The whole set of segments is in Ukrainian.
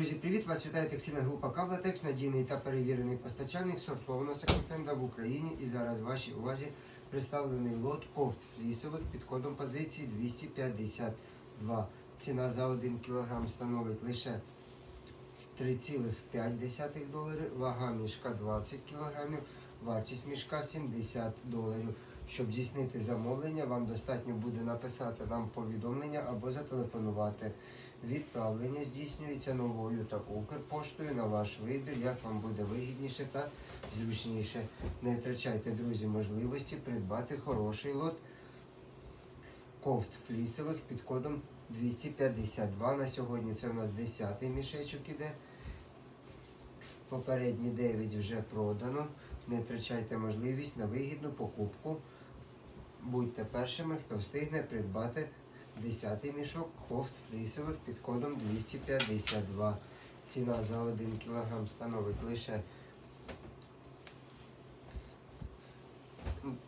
Друзі, привіт! Вас вітає текстильна група Кавлатекс, надійний та перевірений постачальник сортованого секонд-хенда в Україні. І зараз вашій увазі представлений лот кофт флісових під кодом позиції 252. Ціна за 1 кг становить лише 3,5 доларів, вага мішка 20 кг, вартість мішка 70 доларів. Щоб здійснити замовлення, вам достатньо буде написати нам повідомлення або зателефонувати. Відправлення здійснюється новою та Укрпоштою на ваш вибір, як вам буде вигідніше та зручніше. Не втрачайте, друзі, можливості придбати хороший лот кофт флісових під кодом 252. На сьогодні це у нас 10-й мішечок іде. Попередні 9 вже продано. Не втрачайте можливість на вигідну покупку. Будьте першими, хто встигне придбати 10 мішок кофт флісових під кодом 252. Ціна за 1 кг становить лише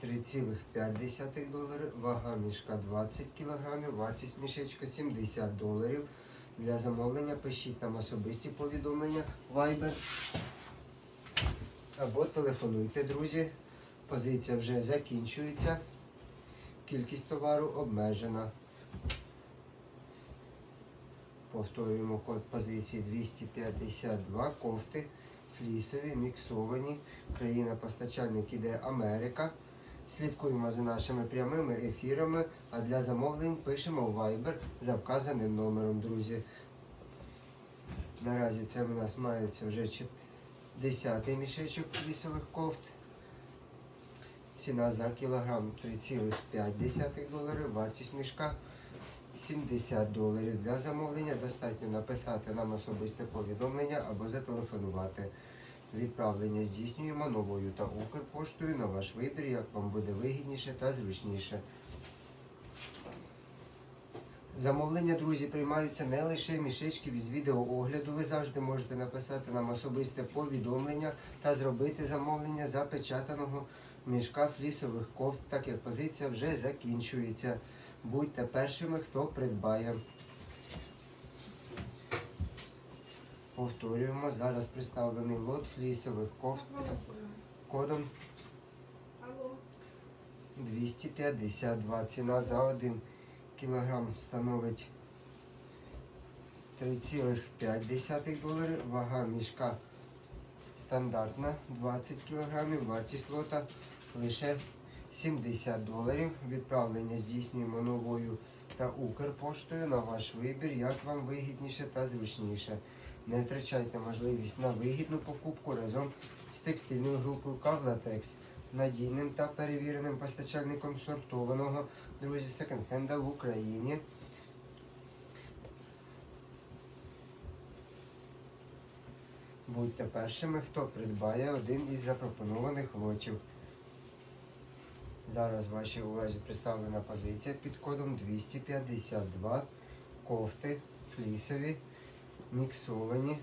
3,5 доларів, вага мішка 20 кг, вартість мішечка 70 доларів. Для замовлення пишіть нам особисті повідомлення Viber або телефонуйте, друзі. Позиція вже закінчується. Кількість товару обмежена. Повторюємо код позиції 252 кофти, флісові, міксовані. Країна-постачальник іде Америка. Слідкуємо за нашими прямими ефірами, а для замовлень пишемо в Viber за вказаним номером, друзі. Наразі це у нас мається вже 10 мішечок флісових кофт. Ціна за кілограм 3,5 доларів, вартість мішка 70 доларів. Для замовлення достатньо написати нам особисте повідомлення або зателефонувати. Відправлення здійснюємо новою та Укрпоштою на ваш вибір, як вам буде вигідніше та зручніше. Замовлення, друзі, приймаються не лише мішечків із відеоогляду. Ви завжди можете написати нам особисте повідомлення та зробити замовлення запечатаного мішка флісових кофт, так як позиція вже закінчується. Будьте першими, хто придбає. Повторюємо, зараз представлений лот флісових кофт кодом 252. Ціна за 1 кілограм становить 3,5 доларів. Вага мішка стандартна 20 кілограмів. Вартість лота лише 70 доларів. Відправлення здійснюємо новою та Укрпоштою на ваш вибір, як вам вигідніше та зручніше. Не втрачайте можливість на вигідну покупку разом з текстильною групою Кавлатекс, надійним та перевіреним постачальником сортованого друзі секонд-хенда в Україні. Будьте першими, хто придбає один із запропонованих лотів. Зараз вашій увазі представлена позиція під кодом 252 кофти флісові, міксовані.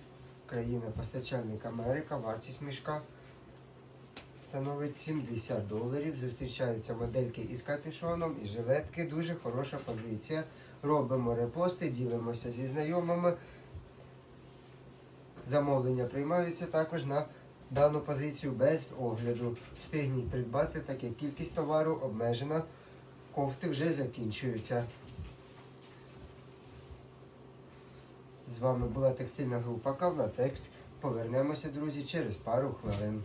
Країна-постачальник Америка, вартість мішка становить 70 доларів. Зустрічаються модельки із капюшоном і жилетки. Дуже хороша позиція. Робимо репости, ділимося зі знайомими. Замовлення приймаються також на дану позицію без огляду. Встигніть придбати, так як кількість товару обмежена. Кофти вже закінчуються. З вами була текстильна група Кавлатекс. Повернемося, друзі, через пару хвилин.